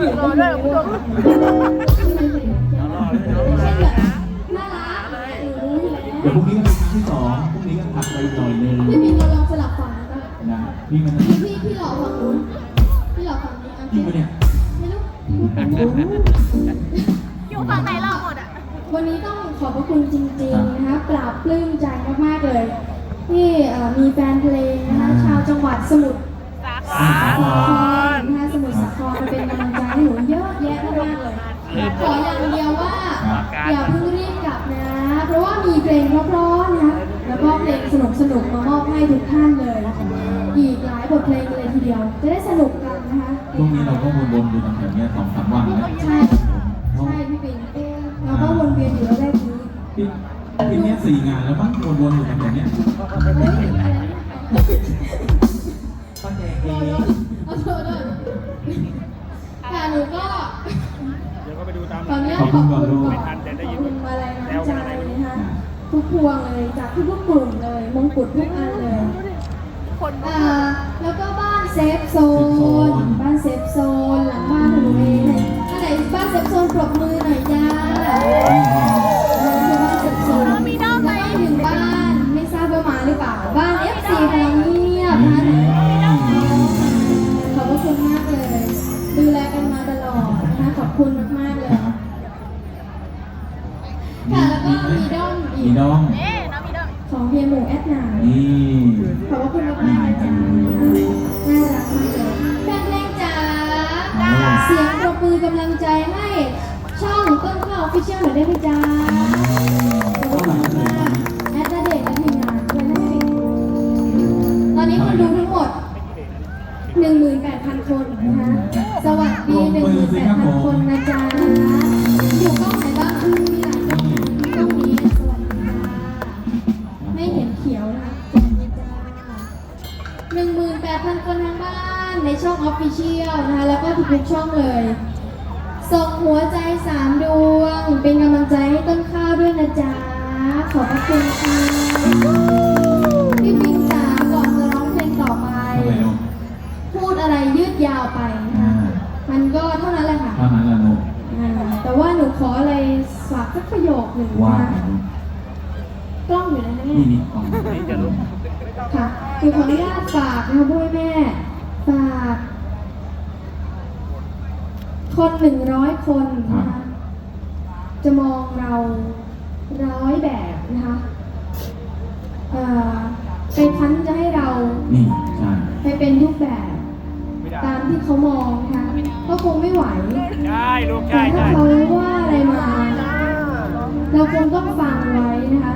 รอด้วยคุณผู้ชมเดี๋ยวพแล้วรุ่งนี้ก็เป็นครั้งที่สองพรุ่งนี้ก็ถัดไปหน่อยนึงพี่บินเราลองสลับฝั่งกันะพี่มันพี่พี่พี่หล่อฝั่งนู้นพี่หล่อฝั่งนี้อะจริงปะเนี่ยไม่รู้อยู่ฝั่งไหนเราหมดอะวันนี้ต้องขอบพระคุณจริงๆนะคะปราบปลื้มใจมากๆเลยที่มีแฟนเพลงนะคะชาวจังหวัดสมุทร ขออย่างเดียวว่าอย่าเพิ่งรีบกลับนะ เพราะว่ามีเพลงเพราะๆนะคะแล้วก็เพลงสนุกๆมามอบให้ทุกท่านเลย อีกหลายบทเพลงเลยทีเดียว จะได้สนุกกันนะคะช่วงนี้เราก็วนๆอยู่แถวๆเนี้ยสองสามวันแล้วใช่ใช่พี่ปิงเราก็วนเวียนอยู่แล้วแรกนี้พี่พี่เนี้ยสี่งานแล้วมั้งวนๆอยู่แถวๆเนี้ยเฮ้ยอะไรนะป้าแจงรเออรองามตอนนี้ขอบคุณก่อนขอบคุณมาลัยน้ำใจนะคะทุกพวงเลยจากทุกๆกลุ่มเลยมงกุฎทุกอันเลยคนอ่าแล้วก็บ้านเซฟโซน บ้านเซฟโซนหลังบ้านหนูเองถ้าไหนบ้านเซฟโซนปรบมือหน่อยจ้า ค่ะแล้วก็มีด้อมอีมีกด้อมเอ๊ะน้องมีเด้อของเฮียหมูแอดหนานี่ขอบพระคุณมากๆเลยจ้าน่ารักมากเลยแฟนเพลงจ๋าเสียงปรบมือกำลังใจให้ช่องต้นข้าวออฟฟิเชียลหน่อยได้ไหมจ๊ะขอบคุณมากแอดนาเดชน์และทีมงานด้วยนะตอนนี้คนดูทั้งหมด 18,000 คนนะคะ สวัสดี 18,000 คนนะจ๊ะ ทุกๆช่องเลย ส่งหัวใจสามดวง เป็นกำลังใจให้ต้นข้าวด้วยนะจ๊ะ ขอบพระคุณค่ะพี่ปิงจ๋าก่อนจะร้องเพลงต่อไป ทำไมลูกพูดอะไรยืดยาวไปนะคะมันก็เท่านั้นแหละค่ะเท่านั้นแหละลูกอ่าแต่ว่าหนูขออะไรฝากสักประโยคหนึ่งว่านะคะกล้องอยู่นะแม่นี่นี่ของนี่จะลุกค่ะคือขออนุญาตฝากนะคะพ่อแม่ ฝาก คนหนึ่งร้อยคนนะคะจะมองเราร้อยแบบนะคะเอ่อไปคั้นจะให้เรานี่ใช่ไปเป็นทุกแบบไม่ได้ตามที่เขามองนะคะก็คงไม่ไหวใช่ลูกแต่ใช่ถ้าใช่เขาว่าอะไรมา เราคงต้องฟังไว้นะคะ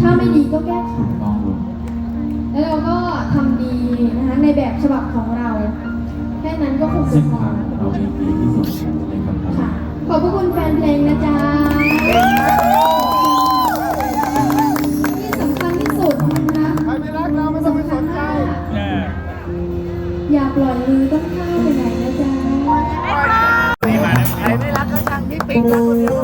ถ้าไม่ดีก็แก้ไขถูกต้องลูก แล้วเราก็ทำดีนะคะในแบบฉบับของเรา แค่นั้นก็คงจะเส้นพอทางของเราเองดีที่สุดในคำพูดค่ะ ขอบพระคุณแฟนเพลงนะจ๊ะที่สำคัญที่สุดนะคะใครไม่รักเราไม่ต้องไปสนใจอย่าปล่อยมือต้นข้าวไปไหนนะจ๊ะนี่มาแล้วใครไม่รักก็ช่างพี่ปิ๊งรักคนเดียว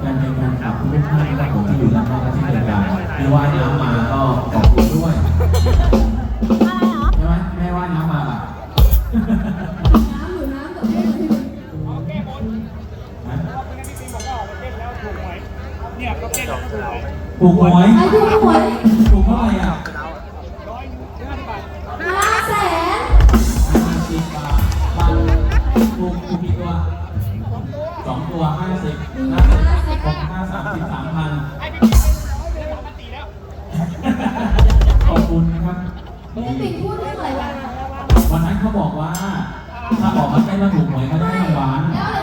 แฟนเพลงแฟนคลับทุกท่านนะครับผมที่อยู่ด้านนอกและที่เป็นการที่ว่ายน้ำมาก็ขอบคุณด้วยอะไรเหรอใช่ไหมแม่ว่ายน้ำมาป่ะน้ำหรือน้ำกับเพื่อนที่ถูกหวยอายุหวยถูกเท่าไห นี่ปิดพูดเรื่องอะไรวะวันนั้นเขาบอกว่า ถ้าบอกมาเต้นแล้วถูกหวยเขาจะให้รางวัล แล้วอะไร